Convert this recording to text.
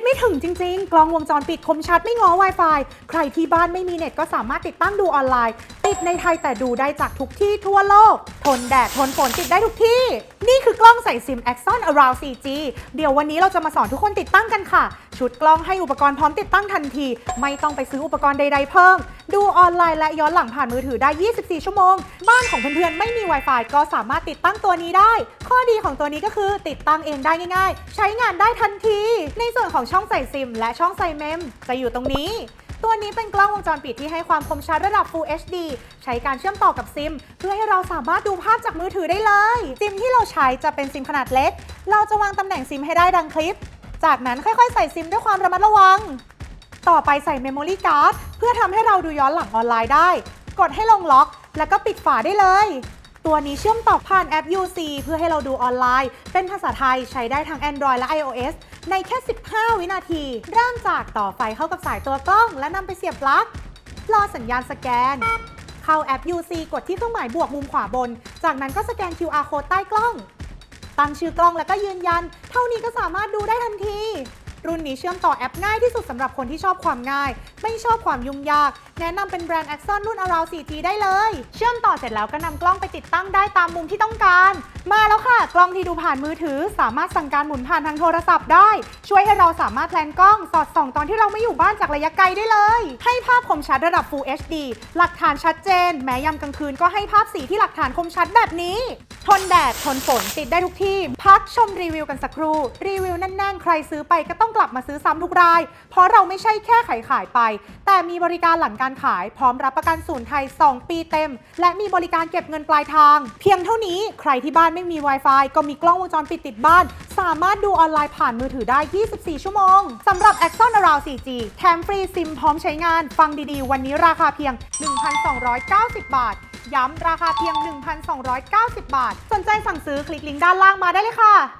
ตไม่ถึงจริง ๆ กล้องวงจรปิดคมชัดไม่ง้อ Wi-Fi ใครที่บ้านไม่มีเน็ตก็สามารถติดตั้งดูออนไลน์ ติดในไทยแต่ดูได้จากทุกที่ทั่วโลก ทนแดดทนฝนติดได้ทุกที่ นี่คือกล้องใส่ซิม Axon Around 4G เดี๋ยววันนี้เราจะมาสอนทุกคนติดตั้งกันค่ะ ชุดกล้องให้อุปกรณ์พร้อมติดตั้งทันที ไม่ต้องไปซื้ออุปกรณ์ใดๆเพิ่ม ดูออนไลน์และย้อนหลังผ่านมือถือได้ 24 ชั่วโมง บ้านของเพื่อนๆไม่มี Wi-Fi ก็สามารถติดตั้งตัวนี้ได้ ข้อดีของตัวนี้ก็คือติดตั้งเองได้ง่าย ๆ ใช้งานได้ทันที ในส่วนของช่องใส่ซิม และช่องใส่เมมจะอยู่ตรงนี้ ตัวนี้เป็นกล้องวงจรปิดที่ให้ความคมชัดระดับ Full HD ใช้การเชื่อมต่อกับซิม เพื่อให้เราสามารถดูภาพจากมือถือได้เลย ซิมที่เราใช้จะเป็นซิมขนาดเล็ก เราจะวางตำแหน่งซิมให้ได้ดังคลิป จากนั้นค่อยๆ ใส่ซิมด้วยความระมัดระวัง ต่อไปใส่เมมโมรี่การ์ดเพื่อทำให้เราดูย้อนหลังออนไลน์ได้ กดให้ลงล็อก แล้วก็ปิดฝาได้เลย ตัวนี้เชื่อมต่อผ่านแอป UC เพื่อให้เราดูออนไลน์ เป็นภาษาไทยใช้ได้ทั้ง Android และ iOS ในแค่ 15 วินาที เริ่มจากต่อไฟเข้ากับสายตัวกล้อง และนำไปเสียบปลั๊ก รอสัญญาณสแกน เข้าแอป UC กดที่เครื่องหมายบวกมุมขวาบน จากนั้นก็สแกน QR code ใต้กล้อง ตั้งชื่อกล้องแล้วก็ยืนยัน เท่านี้ก็สามารถดูได้ทันที รุ่นนี้เชื่อมต่อแอปง่ายที่สุดสำหรับคนที่ชอบความง่าย ไม่ชอบความยุ่งยาก แนะนำเป็นแบรนด์ Axon รุ่น Around 4G ได้เลย เชื่อมต่อเสร็จแล้วก็นำกล้องไปติดตั้งได้ตามมุมที่ต้องการ มาแล้วค่ะ กล้องที่ดูผ่านมือถือ สามารถสั่งการหมุนผ่านทางโทรศัพท์ได้ ช่วยให้เราสามารถแพลนกล้อง สอดส่องตอนที่เราไม่อยู่บ้านจากระยะไกลได้เลย ให้ภาพคมชัดระดับ Full HD หลักฐานชัดเจน แม้ยามกลางคืนก็ให้ภาพสีที่หลักฐานคมชัดแบบนี้ นแดด ทนฝนติดได้ทุกที่ พักชมรีวิวกันสักครู่ รีวิวแน่นๆ ใครซื้อไปก็ต้องกลับมาซื้อซ้ำทุกราย เพราะเราไม่ใช่แค่ขายขายไป แต่มีบริการหลังการขายพร้อมรับประกันศูนย์ไทย 2 ปีเต็ม และมีบริการเก็บเงินปลายทาง เพียงเท่านี้ใครที่บ้านไม่มี Wi-Fi ก็มีกล้องวงจรปิดติดบ้าน สามารถดูออนไลน์ผ่านมือถือได้ 24 ชั่วโมงสำหรับ Axon Around 4G แถมฟรีซิมพร้อมใช้งาน ฟังดีๆ วันนี้ราคาเพียง 1,290 บาท ย้ำราคาเพียง 1,290 บาท สนใจสั่งซื้อคลิกลิงก์ด้านล่างมาได้เลยค่ะ